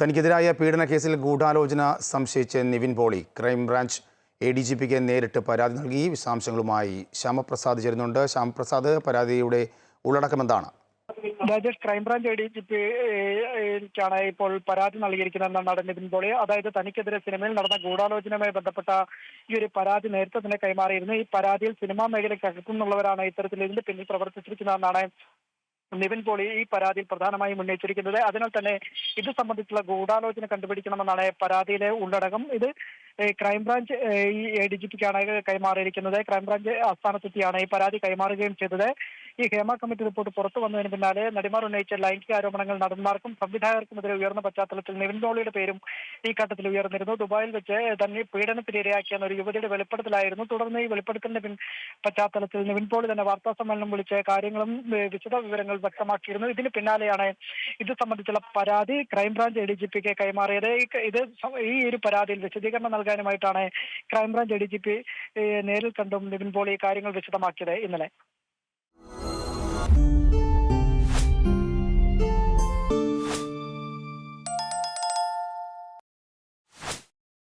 തനിക്കെതിരായ പീഡന കേസിൽ ഗൂഢാലോചന സംശയിച്ച് Nivin Pauly crime branch A D G പിക്ക് നേരിട്ട് പരാതി നൽകി. വിശദാംശങ്ങളുമായി ശ്യാമപ്രസാദ് ചേരുന്നുണ്ട്. ശ്യാമപ്രസാദ് പരാതിയുടെ ഉള്ളടക്കം എന്താണ്? Rajesh crime branch I D G പിക്കാണ് ഇപ്പോൾ പരാതി നൽകിയിരിക്കുന്നതെന്നാണ് നടൻ നിതിൻ പോളി. അതായത് തനിക്കെതിരെ സിനിമയിൽ നടന്ന ഗൂഢാലോചനയുമായി ബന്ധപ്പെട്ട ഈ ഒരു പരാതി നേരത്തെ തന്നെ കൈമാറിയിരുന്നു. ഈ പരാതിയിൽ സിനിമാ മേഖലയ്ക്ക് അകത്തുനിന്നുള്ളവരാണ് ഇത്തരത്തിൽ ഇതിന്റെ പിന്നിൽ പ്രവർത്തിച്ചിരിക്കുന്നതെന്നാണ് നിവിൻ പോളി ഈ പരാതിയിൽ പ്രധാനമായും ഉന്നയിച്ചിരിക്കുന്നത്. അതിനാൽ തന്നെ ഇത് സംബന്ധിച്ചുള്ള ഗൂഢാലോചന കണ്ടുപിടിക്കണമെന്നാണ് പരാതിയിലെ ഉള്ളടക്കം. ഇത് ക്രൈംബ്രാഞ്ച് ഈ ഡി ജി പിക്കാണ് കൈമാറിയിരിക്കുന്നത്. ക്രൈംബ്രാഞ്ച് ആസ്ഥാനത്തെത്തിയാണ് ഈ പരാതി കൈമാറുകയും ചെയ്തത്. ഈ ഹേമ കമ്മിറ്റി റിപ്പോർട്ട് പുറത്തു വന്നതിന് പിന്നാലെ നടിമാർ ഉന്നയിച്ച ലൈംഗിക ആരോപണങ്ങൾ നടന്മാർക്കും സംവിധായകർക്കുമെതിരെ ഉയർന്ന പശ്ചാത്തലത്തിൽ നിവിൻ പോളിയുടെ പേരും ഈ ഘട്ടത്തിൽ ഉയർന്നിരുന്നു. ദുബായിൽ വെച്ച് തന്നെ പീഡനത്തിന് ഇരയാക്കിയെന്ന ഒരു യുവതിയുടെ വെളിപ്പെടുത്തലായിരുന്നു. തുടർന്ന് ഈ വെളിപ്പെടുത്തലിന്റെ പിൻ പശ്ചാത്തലത്തിൽ നിവിൻ പോളി തന്നെ വാർത്താ സമ്മേളനം വിളിച്ച് കാര്യങ്ങളും വിശദ വിവരങ്ങൾ വ്യക്തമാക്കിയിരുന്നു. ഇതിന് പിന്നാലെയാണ് ഇത് സംബന്ധിച്ചുള്ള പരാതി crime branch A D G പിക്ക് കൈമാറിയത്. ഇത് ഈ ഒരു പരാതിയിൽ വിശദീകരണം നൽകാനുമായിട്ടാണ് crime branch A D G P നേരിൽ കണ്ടും നിവിൻ പോളി കാര്യങ്ങൾ വിശദമാക്കിയത് ഇന്നലെ.